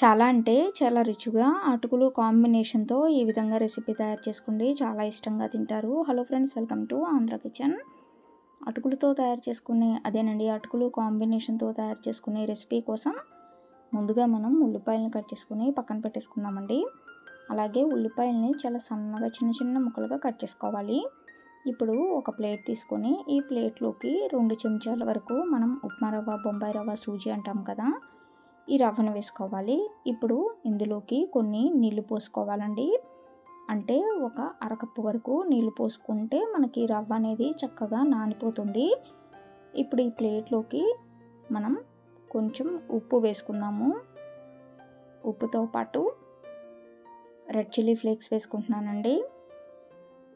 చాలా అంటే చాలా రుచిగా అటుకులు కాంబినేషన్తో ఈ విధంగా రెసిపీ తయారు చేసుకోండి చాలా ఇష్టంగా తింటారు. Hello friends welcome to Andhra kitchen. అటుకులతో తయారు చేసుకునే అదేనండి అటుకులు కాంబినేషన్తో తయారు చేసుకునే రెసిపీ కోసం ముందుగా మనం ఉల్లిపాయలను కట్ చేసుకుని పక్కన పెట్టేసుకుందామండి. అలాగే ఉల్లిపాయలని చాలా సన్నగా చిన్న చిన్న ముక్కలుగా కట్ చేసుకోవాలి. ఇప్పుడు ఒక ప్లేట్ తీసుకొని ఈ ప్లేట్లోకి రెండు చెంచాల వరకు మనం ఉప్మా రవ్వ బొంబాయి రవ్వ సూజీ అంటాం కదా ఈ రవ్వను వేసుకోవాలి. ఇప్పుడు ఇందులోకి కొన్ని నీళ్ళు పోసుకోవాలండి. అంటే ఒక అరకప్పు వరకు నీళ్ళు పోసుకుంటే మనకి రవ్వ అనేది చక్కగా నానిపోతుంది. ఇప్పుడు ఈ ప్లేట్లోకి మనం కొంచెం ఉప్పు వేసుకుందాము. ఉప్పుతో పాటు రెడ్ చిల్లీ ఫ్లేక్స్ వేసుకుంటున్నానండి.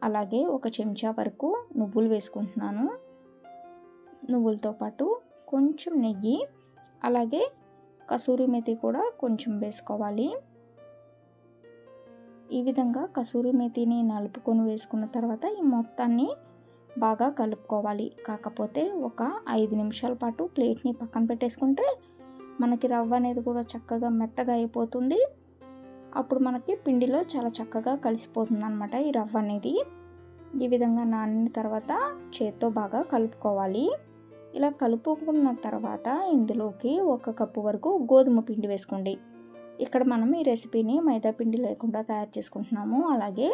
అలాగే ఒక చెంచా వరకు నువ్వులు వేసుకుంటున్నాను. నువ్వులతో పాటు కొంచెం నెయ్యి అలాగే కసూరి మెతి కూడా కొంచెం వేసుకోవాలి. ఈ విధంగా కసూరి మెతిని నలుపుకొని వేసుకున్న తర్వాత ఈ మొత్తాన్ని బాగా కలుపుకోవాలి. కాకపోతే ఒక ఐదు నిమిషాల పాటు ప్లేట్ని పక్కన పెట్టేసుకుంటే మనకి రవ్వ అనేది కూడా చక్కగా మెత్తగా అయిపోతుంది. అప్పుడు మనకి పిండిలో చాలా చక్కగా కలిసిపోతుంది అనమాట ఈ రవ్వ అనేది. ఈ విధంగా నానిన తర్వాత చేత్తో బాగా కలుపుకోవాలి. ఇలా కలుపుకున్న తర్వాత ఇందులోకి ఒక కప్పు వరకు గోధుమ పిండి వేసుకోండి. ఇక్కడ మనం ఈ రెసిపీని మైదా పిండి లేకుండా తయారు చేసుకుంటున్నాము. అలాగే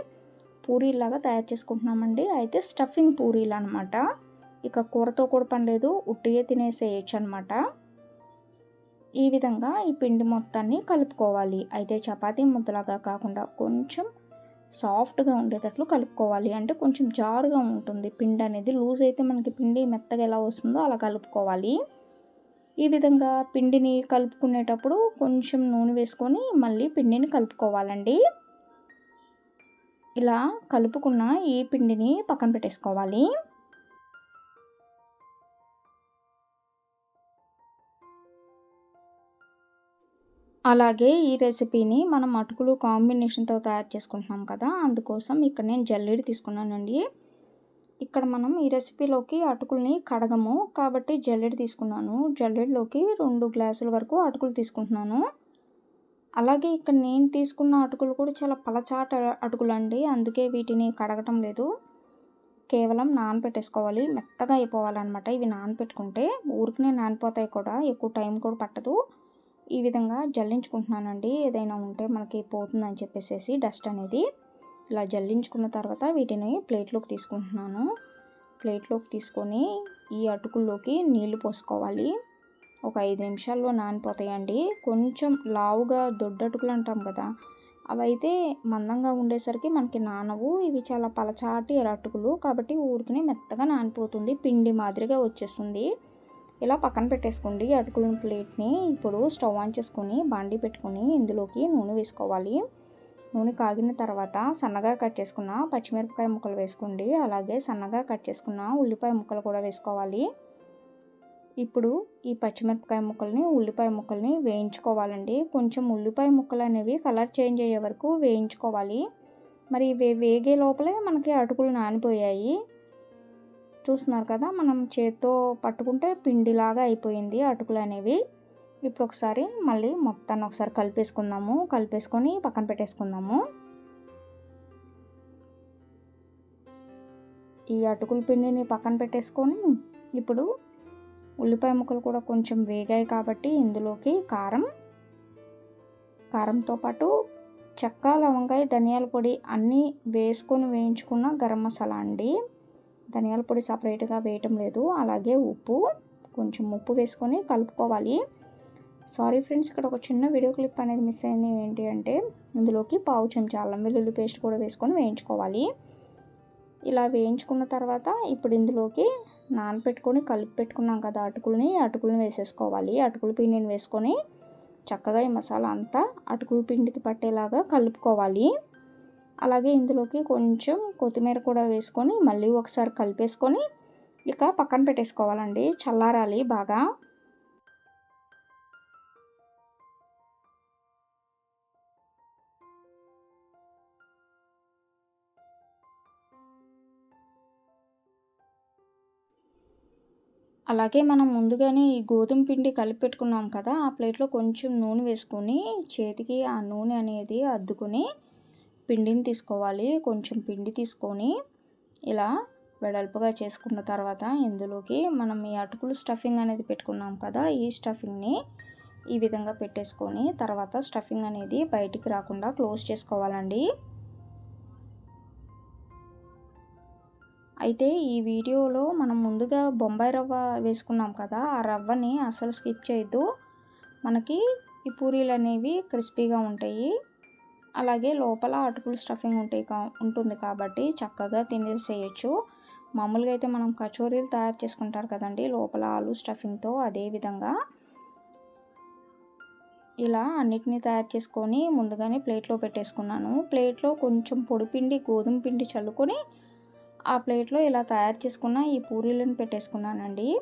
పూరీలాగా తయారు చేసుకుంటున్నామండి. అయితే స్టఫింగ్ పూరీలు అనమాట ఇక కూరతో కూడా పనిలేదు ఉట్టిగా తినేసేయచ్చు అనమాట ఈ విధంగా ఈ పిండి మొత్తాన్ని కలుపుకోవాలి. అయితే చపాతీ ముద్దలాగా కాకుండా కొంచెం సాఫ్ట్గా ఉండేటట్లు కలుపుకోవాలి. అంటే కొంచెం జారుగా ఉంటుంది. పిండి అనేది లూజ్ అయితే మనకి పిండి మెత్తగా ఎలా వస్తుందో అలా కలుపుకోవాలి. ఈ విధంగా పిండిని కలుపుకునేటప్పుడు కొంచెం నూనె వేసుకొని మళ్ళీ పిండిని కలుపుకోవాలండి. ఇలా కలుపుకున్న ఈ పిండిని పక్కన పెట్టేసుకోవాలి. అలాగే ఈ రెసిపీని మనం అటుకులు కాంబినేషన్తో తయారు చేసుకుంటున్నాం కదా అందుకోసం ఇక్కడ నేను జల్లెడి తీసుకున్నానండి. ఇక్కడ మనం ఈ రెసిపీలోకి అటుకుల్ని కడగము. కాబట్టి జల్లెడి తీసుకున్నాను. జల్లెడిలోకి రెండు గ్లాసుల వరకు అటుకులు తీసుకుంటున్నాను. అలాగే ఇక్కడ నేను తీసుకున్న అటుకులు కూడా చాలా పలచాట అటుకులు అండి అందుకే వీటిని కడగటం లేదు. కేవలం నానపెట్టేసుకోవాలి. మెత్తగా అయిపోవాలన్నమాట. ఇవి నానపెట్టుకుంటే ఊరికనే నానిపోతాయి కూడా. ఎక్కువ టైం కూడా పట్టదు. ఈ విధంగా జల్లించుకుంటున్నానండి. ఏదైనా ఉంటే మనకి పోతుందని చెప్పేసి డస్ట్ అనేది ఇలా జల్లించుకున్న తర్వాత వీటిని ప్లేట్లోకి తీసుకుంటున్నాను. ప్లేట్లోకి తీసుకొని ఈ అటుకుల్లోకి నీళ్ళు పోసుకోవాలి. ఒక ఐదు నిమిషాల్లో నానిపోతాయండి. కొంచెం లావుగా దొడ్డటుకులు అంటాం కదా అవైతే మందంగా ఉండేసరికి మనకి నానవు. ఇవి చాలా పలచాటి అటుకులు కాబట్టి ఊరికి మెత్తగా నానిపోతుంది. పిండి మాదిరిగా వచ్చేస్తుంది. ఇలా పక్కన పెట్టేసుకోండి. అటుకుల ప్లేట్ని ఇప్పుడు స్టవ్ ఆన్ చేసుకొని బాండి పెట్టుకొని ఇందులోకి నూనె వేసుకోవాలి. నూనె కాగిన తర్వాత సన్నగా కట్ చేసుకున్న పచ్చిమిరపకాయ ముక్కలు వేసుకోండి. అలాగే సన్నగా కట్ చేసుకున్న ఉల్లిపాయ ముక్కలు కూడా వేసుకోవాలి. ఇప్పుడు ఈ పచ్చిమిరపకాయ ముక్కల్ని ఉల్లిపాయ ముక్కల్ని వేయించుకోవాలండి. కొంచెం ఉల్లిపాయ ముక్కలు అనేవి కలర్ చేంజ్ అయ్యే వరకు వేయించుకోవాలి. మరి వే వేగే లోపలే మనకి అటుకులు నానిపోయాయి. చూస్తున్నారు కదా మనం చేత్తో పట్టుకుంటే పిండిలాగా అయిపోయింది అటుకులు అనేవి ఇప్పుడు ఒకసారి మళ్ళీ మొత్తాన్ని ఒకసారి కలిపేసుకుందాము. కలిపేసుకొని పక్కన పెట్టేసుకుందాము. ఈ అటుకుల పిండిని పక్కన పెట్టేసుకొని ఇప్పుడు ఉల్లిపాయ ముక్కలు కూడా కొంచెం వేగాయి కాబట్టి ఇందులోకి కారం కారంతో పాటు చెక్క లవంగాయ ధనియాల పొడి అన్నీ వేసుకొని వేయించుకున్న గరం మసాలా అండి. ధనియాల పొడి సపరేట్గా వేయటం లేదు. అలాగే ఉప్పు కొంచెం ఉప్పు వేసుకొని కలుపుకోవాలి. సారీ ఫ్రెండ్స్ ఇక్కడ ఒక చిన్న వీడియో క్లిప్ అనేది మిస్ అయింది. ఏంటి అంటే ఇందులోకి పావు చెంచా అల్లం వెల్లుల్లి పేస్ట్ కూడా వేసుకొని వేయించుకోవాలి. ఇలా వేయించుకున్న తర్వాత ఇప్పుడు ఇందులోకి నానపెట్టుకొని కలిపి పెట్టుకున్నాం కదా అటుకుల్ని అటుకులను వేసేసుకోవాలి. అటుకుల పిండిని వేసుకొని చక్కగా ఈ మసాలా అంతా అటుకుల పిండికి పట్టేలాగా కలుపుకోవాలి. అలాగే ఇందులోకి కొంచెం కొత్తిమీర కూడా వేసుకొని మళ్ళీ ఒకసారి కలిపేసుకొని ఇక పక్కన పెట్టేసుకోవాలండి. చల్లారాలి బాగా. అలాగే మనం ముందుగానే ఈ గోధుమ పిండి కలిపి పెట్టుకున్నాం కదా ఆ ప్లేట్లో కొంచెం నూనె వేసుకొని చేతికి ఆ నూనె అనేది అద్దుకొని పిండిని తీసుకోవాలి. కొంచెం పిండి తీసుకొని ఇలా వెడల్పుగా చేసుకున్న తర్వాత ఇందులోకి మనం ఈ అటుకులు స్టఫింగ్ అనేది పెట్టుకున్నాం కదా ఈ స్టఫింగ్ని ఈ విధంగా పెట్టేసుకొని తర్వాత స్టఫింగ్ అనేది బయటికి రాకుండా క్లోజ్ చేసుకోవాలండి. అయితే ఈ వీడియోలో మనం ముందుగా బొంబాయి రవ్వ వేసుకున్నాం కదా ఆ రవ్వని అసలు స్కిప్ చేయొద్దు. మనకి ఈ పూరీలు అనేవి క్రిస్పీగా ఉంటాయి. అలాగే లోపల అటుకులు స్టఫింగ్ ఉంటాయి కా ఉంటుంది కాబట్టి చక్కగా తినేసేయచ్చు. మామూలుగా అయితే మనం కచోరీలు తయారు చేసుకుంటారు కదండి లోపల ఆలు స్టఫింగ్తో అదే విధంగా ఇలా అన్నిటినీ తయారు చేసుకొని ముందుగానే ప్లేట్లో పెట్టేసుకున్నాను. ప్లేట్లో కొంచెం పొడిపిండి గోధుమ పిండి చల్లుకొని ఆ ప్లేట్లో ఇలా తయారు చేసుకున్న ఈ పూరీలను పెట్టేసుకున్నానండి.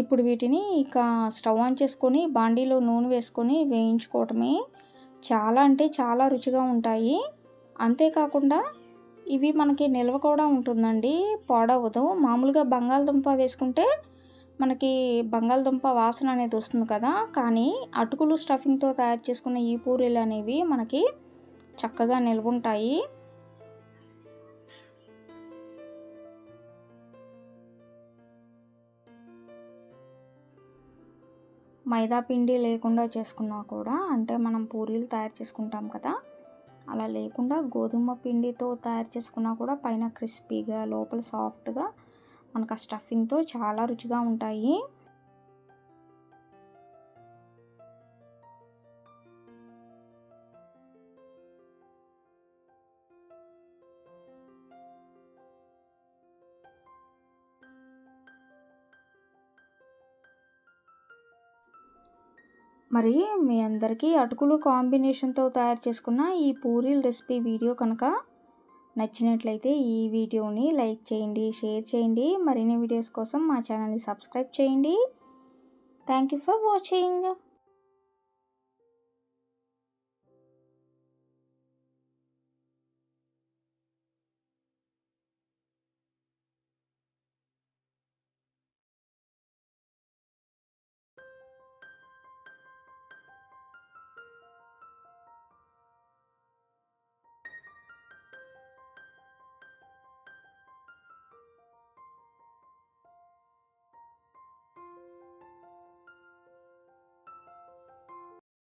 ఇప్పుడు వీటిని ఇక స్టవ్ ఆన్ చేసుకొని బాండీలో నూనె వేసుకొని వేయించుకోవటమే చాలా అంటే చాలా రుచిగా ఉంటాయి. అంతేకాకుండా ఇవి మనకి నిల్వ కూడా ఉంటుందండి. పాడవదు మామూలుగా బంగాళదుంప వేసుకుంటే మనకి బంగాళదుంప వాసన అనేది వస్తుంది కదా. కానీ అటుకులు స్టఫింగ్తో తయారు చేసుకున్న ఈ పూరీలు అనేవి మనకి చక్కగా నిల్వ ఉంటాయి మైదా పిండి లేకుండా చేసుకున్నా కూడా అంటే మనం పూరీలు తయారు చేసుకుంటాం కదా అలా లేకుండా గోధుమ పిండితో తయారు చేసుకున్నా కూడా పైన క్రిస్పీగా లోపల సాఫ్ట్గా మనకు ఆ స్టఫింగ్తో చాలా రుచిగా ఉంటాయి. మరి మీ అందరికీ అటుకులు కాంబినేషన్తో తయారు చేసుకున్న ఈ పూరీల రెసిపీ వీడియో కనుక నచ్చినట్లయితే ఈ వీడియోని లైక్ చేయండి షేర్ చేయండి. మరిన్ని వీడియోస్ కోసం మా ఛానల్ని సబ్స్క్రైబ్ చేయండి. Thank you for watching.